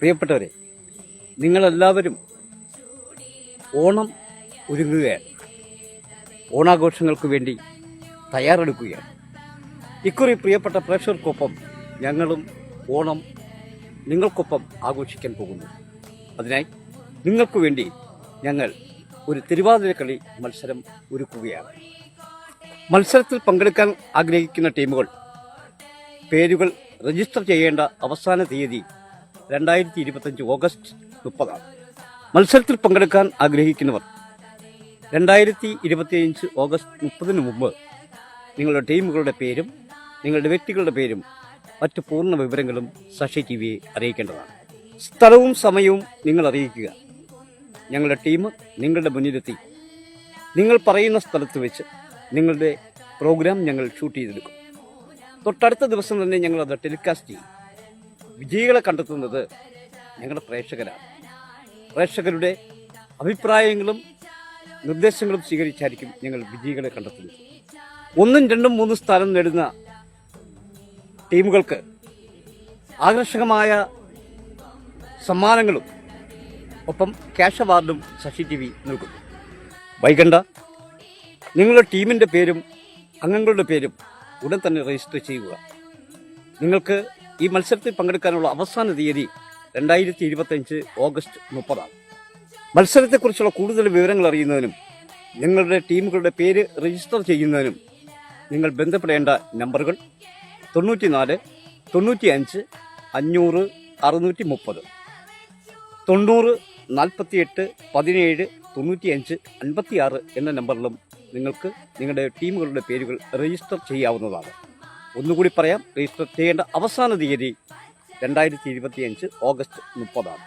പ്രിയപ്പെട്ടവരെ നിങ്ങളെല്ലാവരും ഓണം ഒരുങ്ങുകയാണ്. ഓണാഘോഷങ്ങൾക്ക് വേണ്ടി തയ്യാറെടുക്കുകയാണ്. ഇക്കുറി പ്രിയപ്പെട്ട പ്രേക്ഷകർക്കൊപ്പം ഞങ്ങളും ഓണം നിങ്ങൾക്കൊപ്പം ആഘോഷിക്കാൻ പോകുന്നു. അതിനായി നിങ്ങൾക്ക് വേണ്ടി ഞങ്ങൾ ഒരു തിരുവാതിരക്കളി മത്സരം ഒരുക്കുകയാണ്. മത്സരത്തിൽ പങ്കെടുക്കാൻ ആഗ്രഹിക്കുന്ന ടീമുകൾ പേരുകൾ രജിസ്റ്റർ ചെയ്യേണ്ട അവസാന തീയതി രണ്ടായിരത്തി ഇരുപത്തഞ്ച് ഓഗസ്റ്റ് മുപ്പതാണ്. മത്സരത്തിൽ പങ്കെടുക്കാൻ ആഗ്രഹിക്കുന്നവർ രണ്ടായിരത്തി ഇരുപത്തിയഞ്ച് ഓഗസ്റ്റ് മുപ്പതിന് മുമ്പ് നിങ്ങളുടെ ടീമുകളുടെ പേരും നിങ്ങളുടെ വ്യക്തികളുടെ പേരും മറ്റ് പൂർണ വിവരങ്ങളും സഷി ടി വിയെ അറിയിക്കേണ്ടതാണ്. സ്ഥലവും സമയവും നിങ്ങൾ അറിയിക്കുക. ഞങ്ങളുടെ ടീം നിങ്ങളുടെ മുന്നിലെത്തി. നിങ്ങൾ പറയുന്ന സ്ഥലത്ത് വെച്ച് നിങ്ങളുടെ പ്രോഗ്രാം ഞങ്ങൾ ഷൂട്ട് ചെയ്തെടുക്കും. തൊട്ടടുത്ത ദിവസം തന്നെ ഞങ്ങൾ അത് ടെലികാസ്റ്റ് ചെയ്യും. വിജയികളെ കണ്ടെത്തുന്നത് ഞങ്ങളുടെ പ്രേക്ഷകരാണ്. പ്രേക്ഷകരുടെ അഭിപ്രായങ്ങളും നിർദ്ദേശങ്ങളും സ്വീകരിച്ചായിരിക്കും ഞങ്ങൾ വിജയികളെ കണ്ടെത്തുന്നത്. ഒന്നും രണ്ടും മൂന്നും സ്ഥാനം നേടുന്ന ടീമുകൾക്ക് ആകർഷകമായ സമ്മാനങ്ങളും ഒപ്പം ക്യാഷ് അവാർഡും ശശി ടി വി നൽകും. വൈകണ്ട. നിങ്ങളുടെ ടീമിന്റെ പേരും അംഗങ്ങളുടെ പേരും ഉടൻ തന്നെ രജിസ്റ്റർ ചെയ്യുക. നിങ്ങൾക്ക് ഈ മത്സരത്തിൽ പങ്കെടുക്കാനുള്ള അവസാന തീയതി രണ്ടായിരത്തി ഇരുപത്തഞ്ച് ഓഗസ്റ്റ് മുപ്പതാണ്. മത്സരത്തെക്കുറിച്ചുള്ള കൂടുതൽ വിവരങ്ങൾ അറിയുന്നതിനും നിങ്ങളുടെ ടീമുകളുടെ പേര് രജിസ്റ്റർ ചെയ്യുന്നതിനും നിങ്ങൾ ബന്ധപ്പെടേണ്ട നമ്പറുകൾ തൊണ്ണൂറ്റിനാല് തൊണ്ണൂറ്റി അഞ്ച് അഞ്ഞൂറ് അറുന്നൂറ്റി മുപ്പത് തൊണ്ണൂറ് നാൽപ്പത്തിയെട്ട് പതിനേഴ് തൊണ്ണൂറ്റിയഞ്ച് അൻപത്തിയാറ് എന്ന നമ്പറിലും നിങ്ങൾക്ക് നിങ്ങളുടെ ടീമുകളുടെ പേരുകൾ രജിസ്റ്റർ ചെയ്യാവുന്നതാണ്. ഒന്നുകൂടി പറയാം രജിസ്റ്റർ ചെയ്യേണ്ട അവസാന തീയതി രണ്ടായിരത്തി ഇരുപത്തിയഞ്ച് ഓഗസ്റ്റ് മുപ്പതാണ്.